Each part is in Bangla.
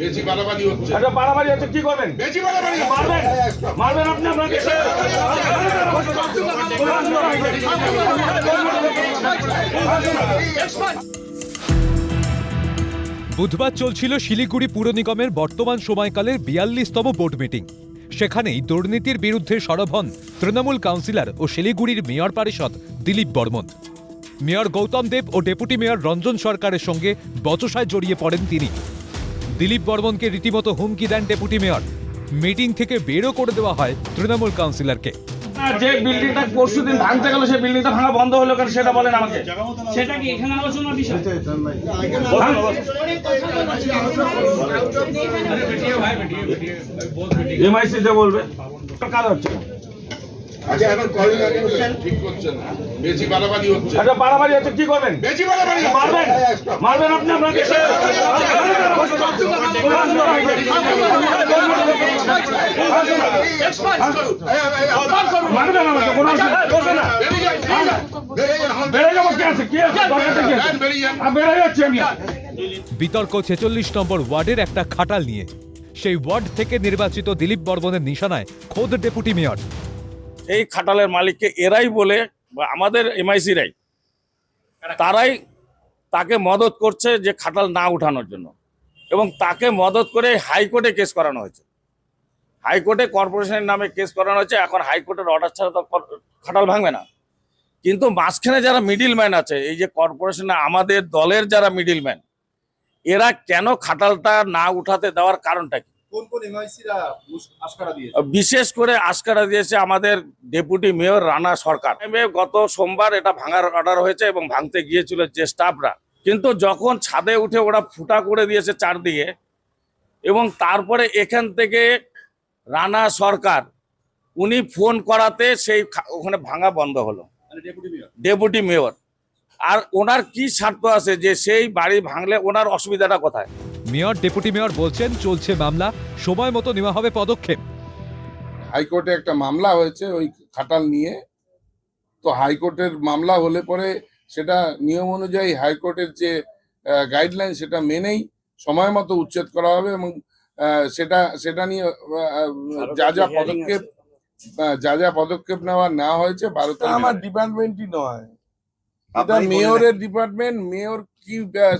বেশি বাড়াবাড়ি হচ্ছে। একটা বাড়াবাড়ি হচ্ছে কি করবেন? বেশি বাড়াবাড়ি মারবেন? মারবেন আপনি আপনাকে? বুধবার চলছিল শিলিগুড়ি পুর নিগমের বর্তমান সময়কালের বিয়াল্লিশতম বোর্ড মিটিং। সেখানেই দুর্নীতির বিরুদ্ধে সরব হন তৃণমূল কাউন্সিলর ও শিলিগুড়ির মেয়র পরিষদ দিলীপ বর্মন। মেয়র গৌতম দেব ও ডেপুটি মেয়র রঞ্জন সরকারের সঙ্গে বচসায় জড়িয়ে পড়েন তিনি। দিলীপ বর্মনকে রীতিমতো হুমকি দেন ডেপুটি মেয়র। মিটিং থেকে বেরও করে দেওয়া হয় তৃণমূল কাউন্সিলরকে। যে বিল্ডিংটা পরশু দিন ভাঙতে গেল সেই বিল্ডিংটা ভাঙা বন্ধ হলো কেন সেটা বলেন আমাকে। সেটা কি এখানে আলোচনার বিষয়? এমআইসি তে বলবে। কাজ হচ্ছে। আচ্ছা এখন কয়দিন করছেন ঠিক করছেন বেশি বাড়াবাড়ি হচ্ছে একটা বাড়াবাড়ি হচ্ছে কি করবেন বেশি বাড়াবাড়ি মারবেন মারবেন আপনি আপনাকে মারবেন আমাকে কোনো অসুবিধা না বেরিয়ে যান, বেরিয়ে যান, বেরিয়ে যান, আমার বেড়ে যাব কি আছে কি আছে দরকারটা কি আছে যান, বেরিয়ে যান। আর বেড়ে যাচ্ছি আমি বিতর্ক ছেচল্লিশ নম্বর ওয়ার্ডের একটা খাটাল নিয়ে সেই ওয়ার্ড থেকে নির্বাচিত দিলীপ বর্মনের নিশানায় খোদ ডেপুটি মেয়র এই খাটালের মালিককে এরাই বলে, বা আমাদের এমআইসিরাই, তারাই তাকে মদত করছে যে খাটাল না উঠানোর জন্য। এবং তাকে মদত করে হাইকোর্টে কেস করানো হয়েছে। হাইকোর্টে কর্পোরেশনের নামে কেস করানো হয়েছে, এখন হাইকোর্টের অর্ডার ছাড়া তো খাটাল ভাঙবে না। কিন্তু মাঝখানে যারা মিডিল ম্যান আছে, এই যে কর্পোরেশনে আমাদের দলের যারা মিডিল ম্যান এরা কেন খাটালটা না উঠাতে দেওয়ার কারণটা কি? কোন কোন এমআইসিরা আশকারা দিয়েছে? বিশেষ করে আশকারা দিয়েছে আমাদের ডেপুটি মেয়র রানা সরকার। গত সোমবার এটা ভাঙার অর্ডার হয়েছে এবং ভাঙতে গিয়েছিল যে স্টাফরা। কিন্তু যখন ছাদে উঠে ওরা ফুটা করে দিয়েছে চারদিকে এবং তারপরে এখান থেকে রানা সরকার উনি ফোন করাতে সেই ওখানে ভাঙা বন্ধ হলো। মানে ডেপুটি মেয়র। আর ওনার কি স্বার্থ আছে যে সেই বাড়ি ভাঙলে ওনার অসুবিধাটা কোথায়? মেয়র ডেপুটি মেয়র বলছেন চলছে মামলা সময় মতো নেওয়া হবে পদক্ষেপ। হাইকোর্টে একটা মামলা হয়েছে ওই খাটাল নিয়ে। তো হাইকোর্টের মামলা হলে পরে সেটা নিয়ম অনুযায়ী হাইকোর্টের যে গাইডলাইন সেটা মেনেই সময় মতো উচ্ছেদ করা হবে এবং আহ, সেটা সেটা নিয়ে যা যা পদক্ষেপ যা যা পদক্ষেপ নেওয়া নেওয়া হয়েছে এটা আমার ডিপার্টমেন্টই নয়। এটা মেয়রের ডিপার্টমেন্ট মেয়র কি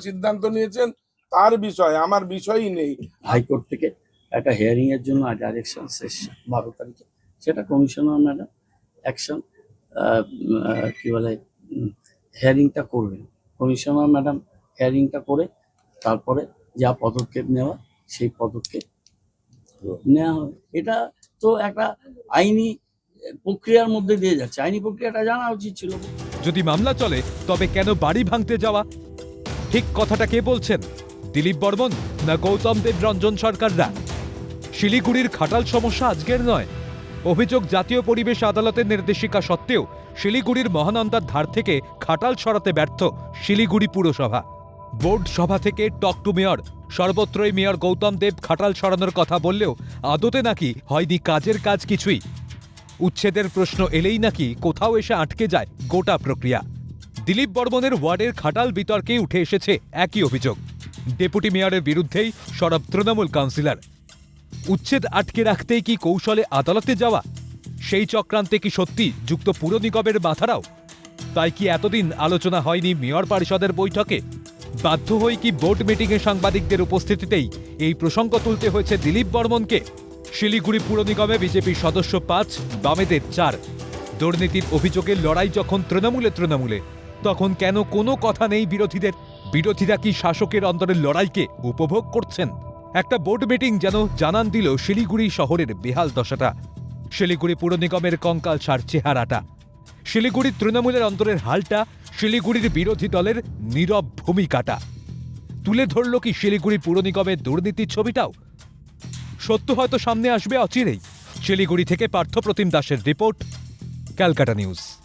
সিদ্ধান্ত নিয়েছেন? তার বিষয় আমার বিষয়ই নেই। হাইকোর্ট থেকে একটা হিয়ারিং এর জন্য ডাইরেকশন শেষ বারো তারিখে। সেটা কমিশনার ম্যাডাম অ্যাকশন কি বলে হিয়ারিংটা করবেন। কমিশনার ম্যাডাম হিয়ারিংটা করে তারপরে যা পদক্ষেপ নেওয়া সেই পদক্ষেপ নেওয়া হবে। এটা তো একটা আইনি প্রক্রিয়ার মধ্যে দিয়ে যাচ্ছে। আইনি প্রক্রিয়াটা জানা উচিত ছিল। যদি মামলা চলে তবে কেন বাড়ি ভাঙতে যাওয়া? ঠিক কথাটা কে বলছেন? দিলীপ বর্মন না গৌতম দেব রঞ্জন সরকাররা? শিলিগুড়ির খাটাল সমস্যা আজকের নয়। অভিযোগ, জাতীয় পরিবেশ আদালতের নির্দেশিকা সত্ত্বেও শিলিগুড়ির মহানন্দার ধার থেকে খাটাল সরাতে ব্যর্থ শিলিগুড়ি পুরসভা। বোর্ড সভা থেকে টক টু মেয়র, সর্বত্রই মেয়র গৌতম দেব খাটাল সরানোর কথা বললেও আদতে নাকি হয়নি কাজের কাজ কিছুই। উচ্ছেদের প্রশ্ন এলেই নাকি কোথাও এসে আটকে যায় গোটা প্রক্রিয়া। দিলীপ বর্মনের ওয়ার্ডের খাটাল বিতর্কে উঠে এসেছে একই অভিযোগ। ডেপুটি মেয়রের বিরুদ্ধেই সরব তৃণমূল কাউন্সিলর। উচ্ছেদ আটকে রাখতেই কি কৌশলে আদালতে যাওয়া? সেই চক্রান্তে কি সত্যি যুক্ত পুর নিগমের বাধারাও তাই কি এতদিন আলোচনা হয়নি মেয়র পরিষদের বৈঠকে? বাধ্য হয়ে কি বোর্ড মিটিংয়ে সাংবাদিকদের উপস্থিতিতেই এই প্রসঙ্গ তুলতে হয়েছে দিলীপ বর্মনকে? শিলিগুড়ি পুর নিগমে বিজেপির সদস্য পাঁচ, বামেদের চার। দুর্নীতির অভিযোগের লড়াই যখন তৃণমূলে তৃণমূলে, তখন কেন কোনো কথা নেই বিরোধীদের? বিরোধীরা কি শাসকের অন্তরের লড়াইকে উপভোগ করছেন? একটা বোর্ড মিটিং যেন জানান দিল শিলিগুড়ি শহরের বেহাল দশাটা। শিলিগুড়ি পুর নিগমের কঙ্কাল সার চেহারাটা। শিলিগুড়ির তৃণমূলের অন্তরের হালটা, শিলিগুড়ির বিরোধী দলের নীরব ভূমিকাটা। তুলে ধরল কি শিলিগুড়ি পুর নিগমের দুর্নীতির ছবিটাও? সত্য হয়তো সামনে আসবে অচিরেই। শিলিগুড়ি থেকে পার্থপ্রতিম দাসের রিপোর্ট, ক্যালকাটা নিউজ।